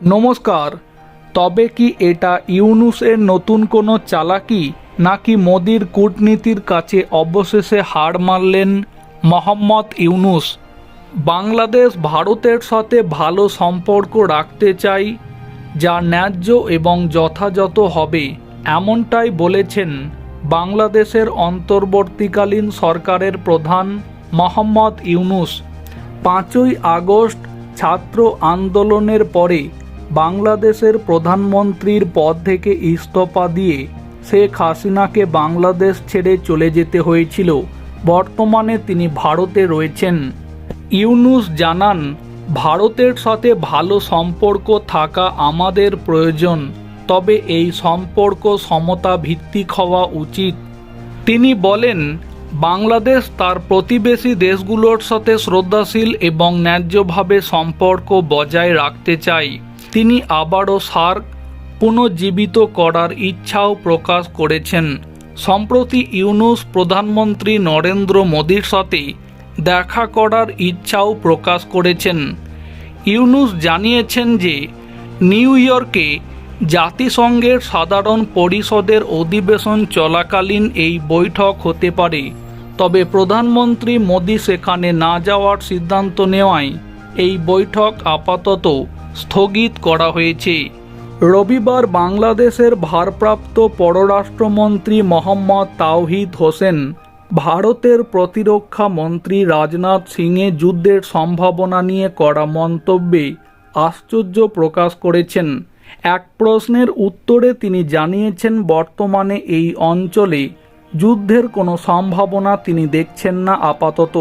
নমস্কার, তবে কি এটা ইউনুসের নতুন কোনো চালাকি নাকি মোদির কূটনীতির কাছে অবশেষে হার মানলেন মোহাম্মদ ইউনুস? বাংলাদেশ ভারতের সাথে ভালো সম্পর্ক রাখতে চাই, যা ন্যায্য এবং যথাযথ হবে, এমনটাই বলেছেন বাংলাদেশের অন্তর্বর্তীকালীন সরকারের প্রধান মোহাম্মদ ইউনুস। পাঁচই আগস্ট ছাত্র আন্দোলনের পরে বাংলাদেশের প্রধানমন্ত্রীর পদ থেকে ইস্তফা দিয়ে শেখ হাসিনাকে বাংলাদেশ ছেড়ে চলে যেতে হয়েছিল। বর্তমানে তিনি ভারতে রয়েছেন। ইউনুস জানান, ভারতের সাথে ভালো সম্পর্ক থাকা আমাদের প্রয়োজন, তবে এই সম্পর্ক সমতা ভিত্তিক হওয়া উচিত। তিনি বলেন, বাংলাদেশ তার প্রতিবেশী দেশগুলোর সাথে শ্রদ্ধাশীল এবং ন্যায্যভাবে সম্পর্ক বজায় রাখতে চায় তিনি আবারও সার্ক পুনর্জীবিত করার ইচ্ছাও প্রকাশ করেছেন। সম্প্রতি ইউনুস প্রধানমন্ত্রী নরেন্দ্র মোদীর সাথে দেখা করার ইচ্ছাও প্রকাশ করেছেন। ইউনুস জানিয়েছেন যে, নিউ ইয়র্কে জাতিসংঘের সাধারণ পরিষদের অধিবেশন চলাকালীন এই বৈঠক হতে পারে। তবে প্রধানমন্ত্রী মোদী সেখানে না যাওয়ার সিদ্ধান্ত নেওয়ায় এই বৈঠক আপাতত স্থগিত করা হয়েছে। রবিবার বাংলাদেশের ভারপ্রাপ্ত পররাষ্ট্রমন্ত্রী মোহাম্মদ তাওহিদ হোসেন, ভারতের প্রতিরক্ষা মন্ত্রী রাজনাথ সিংয়ে যুদ্ধের সম্ভাবনা নিয়ে করা মন্তব্যে আশ্চর্য প্রকাশ করেছেন। এক প্রশ্নের উত্তরে তিনি জানিয়েছেন, বর্তমানে এই অঞ্চলে যুদ্ধের কোনো সম্ভাবনা তিনি দেখছেন না আপাতত।